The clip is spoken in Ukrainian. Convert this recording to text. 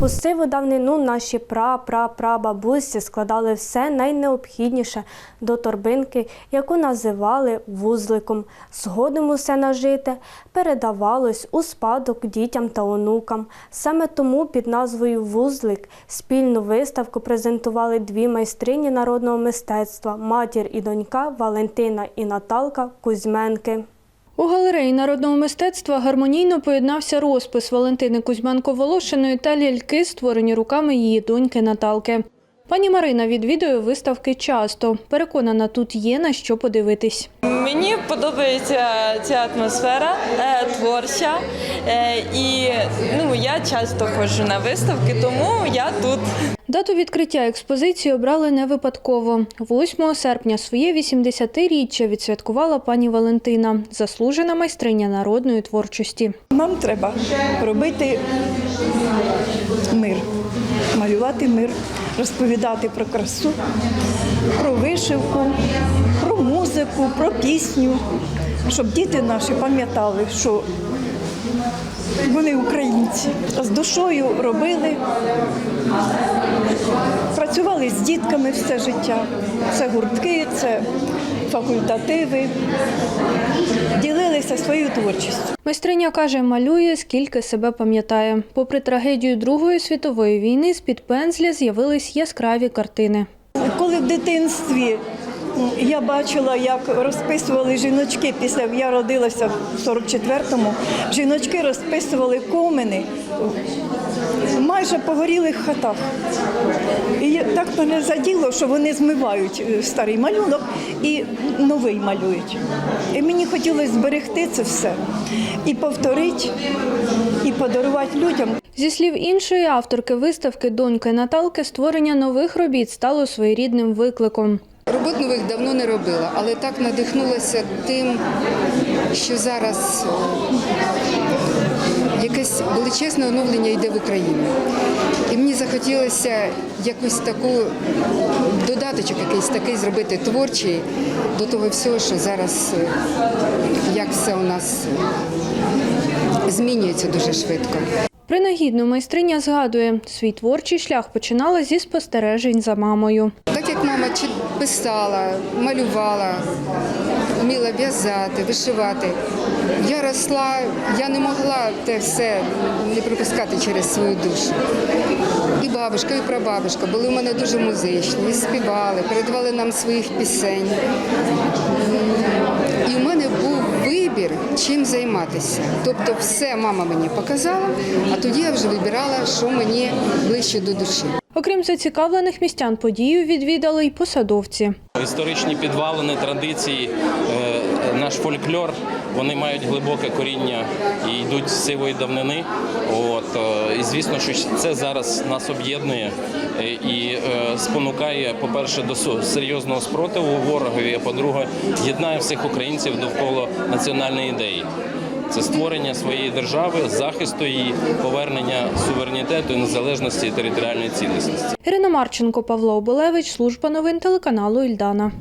У сиву давнину наші пра-пра-прабабусі складали все найнеобхідніше до торбинки, яку називали вузликом. Згодом усе нажите передавалось у спадок дітям та онукам. Саме тому під назвою Вузлик спільну виставку презентували дві майстрині народного мистецтва матір і донька Валентина і Наталка Кузьменки. У галереї народного мистецтва гармонійно поєднався розпис Валентини Кузьменко-Волошиної та ляльки, створені руками її доньки Наталки. Пані Марина відвідує виставки часто. Переконана, тут є на що подивитись. Мені подобається ця атмосфера е, творча, е, і ну, я часто ходжу на виставки, тому я тут. Дату відкриття експозиції обрали не випадково. 8 серпня своє 80-річчя відсвяткувала пані Валентина, заслужена майстриня народної творчості. Нам треба робити мир, малювати мир, розповідати про красу, про вишивку, про музику, про пісню, щоб діти наші пам'ятали, що вони українці. З душою робили, працювали з дітками все життя. Це гуртки, це факультативи, ділилися своєю творчістю. Майстриня каже, малює скільки себе пам'ятає. Попри трагедію Другої світової війни, з-під пензля з'явились яскраві картини. Коли в дитинстві я бачила, як розписували жіночки після я родилася в 44-му, жіночки розписували комини в майже погорілих хатах. І так мене заділо, що вони змивають е, старий малюнок і новий малюють. І мені хотілося зберегти це все і повторити, і подарувати людям. Зі слів іншої авторки виставки доньки Наталки, створення нових робіт стало своєрідним викликом. Робот нових давно не робила, але так надихнулася тим, що зараз е, якесь величезне оновлення йде в Україні. І мені захотілося якусь таку додаточок якийсь такий зробити творчий до того всього, що зараз е, як все у нас е, змінюється дуже швидко. Принагідно майстриня згадує, свій творчий шлях починала зі спостережень за мамою. Так як мама писала, малювала, вміла в'язати, вишивати. Я росла, я не могла те все не пропускати через свою душу. І бабушка, і прабабушка були у мене дуже музичні, співали, передавали нам своїх пісень. І в мене був вибір, чим займатися. Тобто все мама мені показала, а тоді я вже вибирала, що мені ближче до душі. Окрім зацікавлених містян, подію відвідали й посадовці. Історичні підвалини, традиції, е, наш фольклор, вони мають глибоке коріння і йдуть з сивої давнини. От, е, і звісно, що це зараз нас об'єднує е, і е, спонукає, по-перше, до серйозного спротиву ворогові, а по-друге, єднає всіх українців довкола національної ідеї. Це створення своєї держави, захисту її, повернення суверенітету, незалежності і територіальної цілісності. Ірина Марченко, Павло Оболевич, служба новин телеканалу Ільдана.